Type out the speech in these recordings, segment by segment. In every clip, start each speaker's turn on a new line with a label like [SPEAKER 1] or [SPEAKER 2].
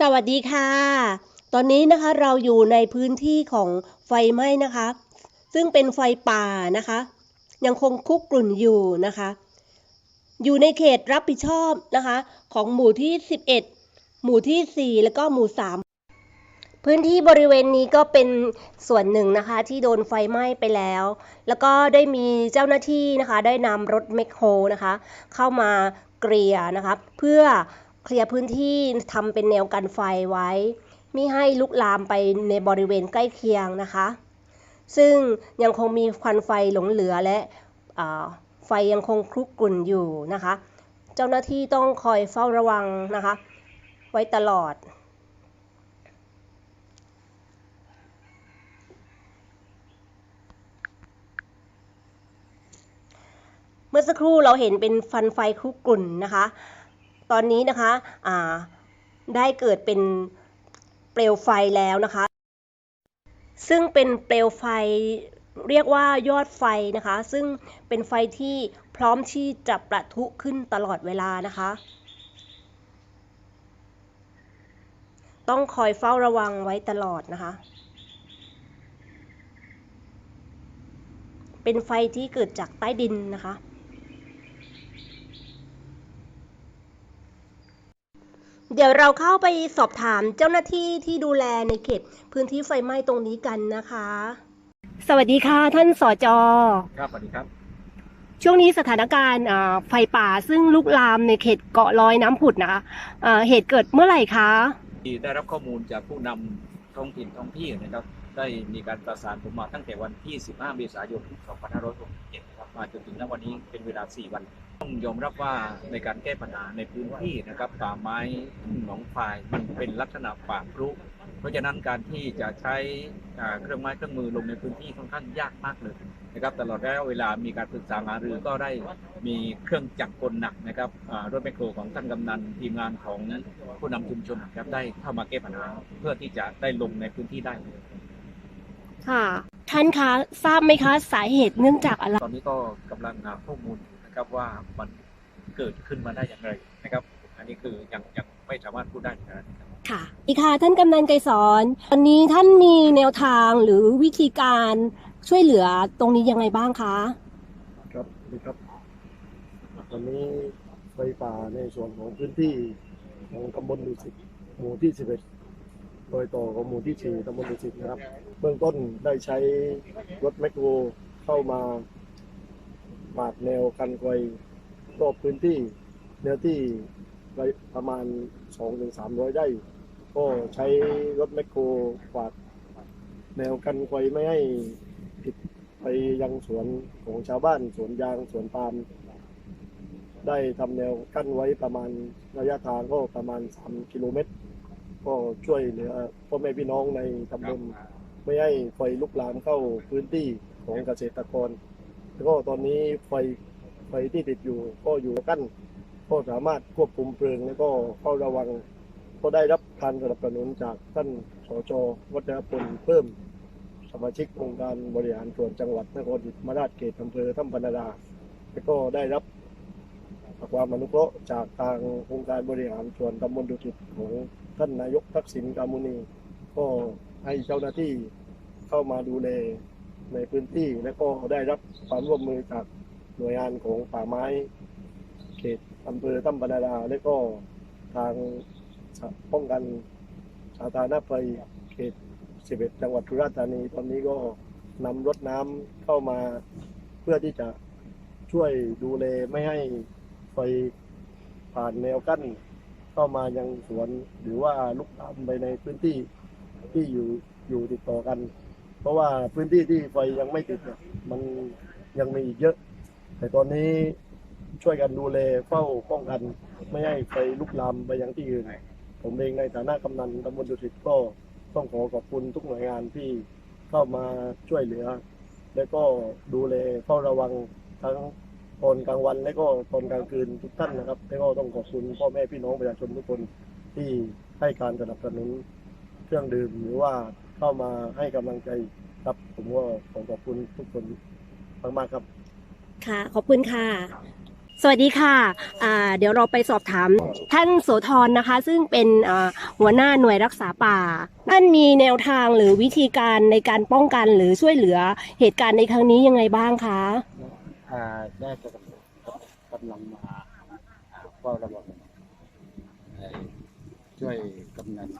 [SPEAKER 1] สวัสดีค่ะ ตอนนี้นะคะเราอยู่ในพื้นที่ของไฟไหม้นะคะ ซึ่งเป็นไฟป่านะคะ ยังคงคุกกรุ่นอยู่นะคะ อยู่ในเขตรับผิดชอบนะคะ ของหมู่ที่ 11 หมู่ที่ 4 แล้วก็หมู่ 3 พื้นที่บริเวณนี้ก็เป็นส่วนหนึ่งนะคะ ที่โดนไฟไหม้ไปแล้ว แล้วก็ได้มีเจ้าหน้าที่นะคะ ได้นำรถแมคโคนะคะ เข้ามาเกลี่ยนะคะ เพื่อ เคลียร์พื้นที่ทำเป็นแนวกันไฟไว้ ไม่ให้ลุกลามไปในบริเวณใกล้เคียงนะคะ ซึ่งยังคงมีควันไฟหลงเหลือและไฟยังคงคลุกกลุ่นอยู่นะคะ เจ้าหน้าที่ต้องคอยเฝ้าระวังนะคะ ไว้ตลอดเมื่อสักครู่เราเห็นเป็นฟันไฟคลุกกลุ่นนะคะ ตอนนี้นะคะอ่าได้เกิดเป็นเปลวไฟแล้วนะคะ ซึ่งเป็นเปลวไฟเรียกว่ายอดไฟนะคะ ซึ่งเป็นไฟที่พร้อมที่จะประทุขึ้นตลอดเวลานะคะ ต้องคอยเฝ้าระวังไว้ตลอดนะคะ เป็นไฟที่เกิดจากใต้ดินนะคะ เดี๋ยวเราเข้าไปสอบถามเจ้าหน้าที่ที่ดูแลในเขตพื้นที่ไฟไหม้ตรงนี้กันนะคะ สวัสดีค่ะท่านสจ
[SPEAKER 2] ครับสวัสดีครับ
[SPEAKER 1] ช่วงนี้สถานการณ์อ่าไฟป่าซึ่งลุกลามในเขตเกาะลอยน้ำผุดนะคะอ่าเหตุเกิดเมื่อไหร่คะ
[SPEAKER 2] ที่ได้รับข้อมูลจากผู้นำท้องถิ่นท้องที่นะครับ ได้มีการประสานผมมาตั้งแต่วันที่ 15 เมษายน 2567นะครับ มาจนถึงณวันนี้เป็นเวลา 4 วัน ต้องยอมรับว่าในการแก้ปัญหาในพื้นที่นะครับป่าไม้หนองฝายมันเป็นลักษณะป่าพรุเพราะฉะนั้นการที่จะใช้เครื่องไม้เครื่องมือลงในพื้นที่ค่อนข้างยากมากเลยนะครับตลอดระยะเวลามีการปรึกษาหารือก็ได้มีเครื่องจักรกลหนักนะครับรถแมคโครของท่านกำนันทีมงานของผู้นำชุมชนครับได้เข้ามาแก้ปัญหาเพื่อที่จะได้ลงในพื้นที่ได้
[SPEAKER 1] ค่ะ ท่านคะทราบไหมคะสาเหตุเนื่องจากอะไร
[SPEAKER 2] ตอนนี้ก็กำลังหาข้อมูลอยู่นะครับว่ามันเกิดขึ้นมาได้อย่างไรนะครับ อันนี้คือยังยังไม่สามารถพูดได้นะครับ
[SPEAKER 1] ค่ะ อีกค่ะท่านกำนันไกรสอนตอนนี้ท่านมีแนวทางหรือวิธีการช่วยเหลือตรงนี้ยังไงบ้างคะ
[SPEAKER 3] ครับสวัสดีครับ ตอนนี้ไฟป่าในส่วนของพื้นที่ของตำบลดุสิตหมู่ที่ 11 โดยต่อของหมู่ที่4ตำบลดุสิตนะครับ เบื้องต้นได้ใช้รถแมคโครเข้ามาปาดแนวกันไฟรอบพื้นที่เนื้อที่ประมาณ 2-300ไร่ก็ใช้รถแมคโครปาดแนวกันไฟไม่ให้ผิดไปยังสวนของชาวบ้านสวนยางสวนปาล์มได้ทำแนวกั้นไว้ประมาณระยะทางก็ประมาณ 3 กิโลเมตร ก็ช่วยเหลือพ่อแม่พี่น้องในตำบลไม่ให้ไฟลุกลามเข้าพื้นที่ของเกษตรกร แล้วก็ตอนนี้ไฟไฟที่ติดอยู่ก็อยู่กั้นก็สามารถควบคุมเพลิงแล้วก็เฝ้าระวัง ก็ได้รับการสนับสนุนจากท่านสจวัฒนพลเพิ่ม สมาชิกองค์การบริหารส่วนจังหวัดนครศรีธรรมราชเขตอำเภอถ้ำพนาดาแล้วก็ได้รับความอนุเคราะห์จากทางองค์การบริหารส่วนตำบลดุสิตของ ท่านนายกทักษิณกามุนี ก็ให้เจ้าหน้าที่เข้ามาดูแลในพื้นที่และก็ได้รับความร่วมมือจากหน่วยงานของป่าไม้ เขตอำเภอถ้ำพนาดาและก็ทางป้องกันสาธารณภัยเขต 11 จังหวัดสุราษฎร์ธานีตอนนี้ก็นำรถน้ำเข้ามาเพื่อที่จะช่วยดูแลไม่ให้ไฟผ่านแนวกั้น เข้ามายังสวนหรือว่าลุกลามไปในพื้นที่ที่อยู่อยู่ติดต่อกัน เพราะว่าพื้นที่ที่ไฟยังไม่ติดเนี่ยมันยังมีอีกเยอะ แต่ตอนนี้ช่วยกันดูแลเฝ้าป้องกัน ไม่ให้ไฟลุกลามไปยังที่อื่น ผมเองในฐานะกำนันตำบลดุสิตก็ต้องขอขอบคุณทุกหน่วยงานที่เข้ามาช่วยเหลือ และก็ดูแลเฝ้าระวังทั้ง ตอนกลางวันและก็ตอนกลางคืนทุกท่านนะครับและก็ต้องขอบคุณพ่อแม่พี่น้องประชาชนทุกคนที่ให้การสนับสนุนเครื่องดื่มหรือว่าเข้ามาให้กำลังใจครับผมก็ขอขอบคุณทุกคนมากๆครับ
[SPEAKER 1] ค่ะ ขอบคุณค่ะ สวัสดีค่ะอ่าเดี๋ยวเราไปสอบถามท่านโสธรนะคะ ซึ่งเป็นอ่าหัวหน้าหน่วยรักษาป่า ท่านมีแนวทางหรือวิธีการในการป้องกันหรือช่วยเหลือเหตุการณ์ในครั้งนี้ยังไงบ้างคะ
[SPEAKER 4] ได้กำลังกำลังมาเฝ้าระวังช่วยกำนัน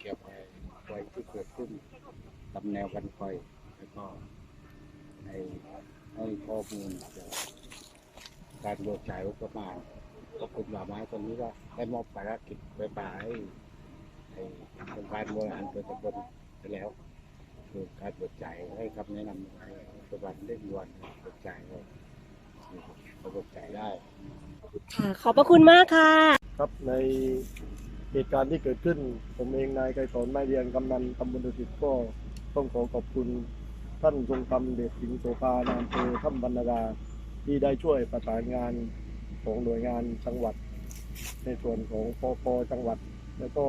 [SPEAKER 4] เกี่ยวกับไฟที่เกิดขึ้นตำแนวกันไฟแล้วก็ไอ้ให้ข้อมูลกี่ยวกับการโยกจ่ายงบประมาณก็คุณป่าไม้ตอนนี้ก็ได้มอบภารกิจไปป่าให้อ้โครงการบริหารส่วนตำบลไปแล้ว คือการเปิดใจให้คำแนะนำให้ปัจจุบันเร่งด่วนเปิดใจ่ายเขาเปิดใจได้
[SPEAKER 1] ค่ะ ขอบพระคุณมากค่ะ
[SPEAKER 3] ครับในเหตุการณ์ที่เกิดขึ้น ผมเองนายไกรสอนไม้เรียงกำนันตำบลดุสิตก็ต้องขอขอบคุณท่านทรงธรรมเดชสิงโสภานามเภอถ้ำบรรณดาที่ได้ช่วยประสานงานของหน่วยงานจังหวัด ในส่วนของปปจังหวัด แล้วก็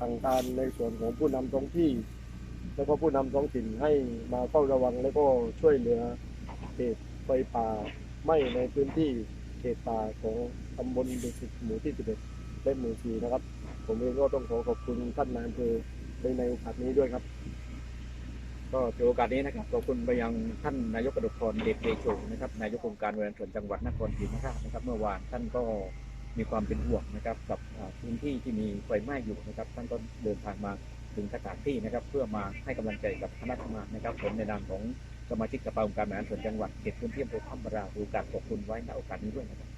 [SPEAKER 3] สั่งการในส่วนของผู้นำท้องที่ แล้วก็ผู้นำท้องถิ่นให้มาเฝ้าระวังแล้วก็ช่วยเหลือเหตุไฟป่าไหม้ในพื้นที่เขตป่าของตำบลดุสิตหมู่ที่ 11 และหมู่4นะครับ ผมเองก็ต้องขอขอบคุณท่านนายอำเภอในในโอกาสนี้ด้วยครับ
[SPEAKER 2] ก็ถือโอกาสนี้นะครับขอบคุณไปยังท่านนายกกระดกพรเดชเดโชนะครับนายกองค์การบริหารส่วนจังหวัดนครศรีธรรมราชนะครับ เมื่อวานท่านก็มีความเป็นห่วงนะครับ กับพื้นที่ที่มีไฟไหม้อยู่นะครับ ท่านก็เดินทางมา ถึงสถานที่นะครับ เพื่อมาให้กำลังใจกับคณะทำงานนะครับผมในนามของสมาชิกสภาองค์การบริหารส่วนจังหวัดเขตพื้นที่อำเภอถ้ำบราดูการขอบคุณไว้ณโอกาสนี้ด้วยนะครับ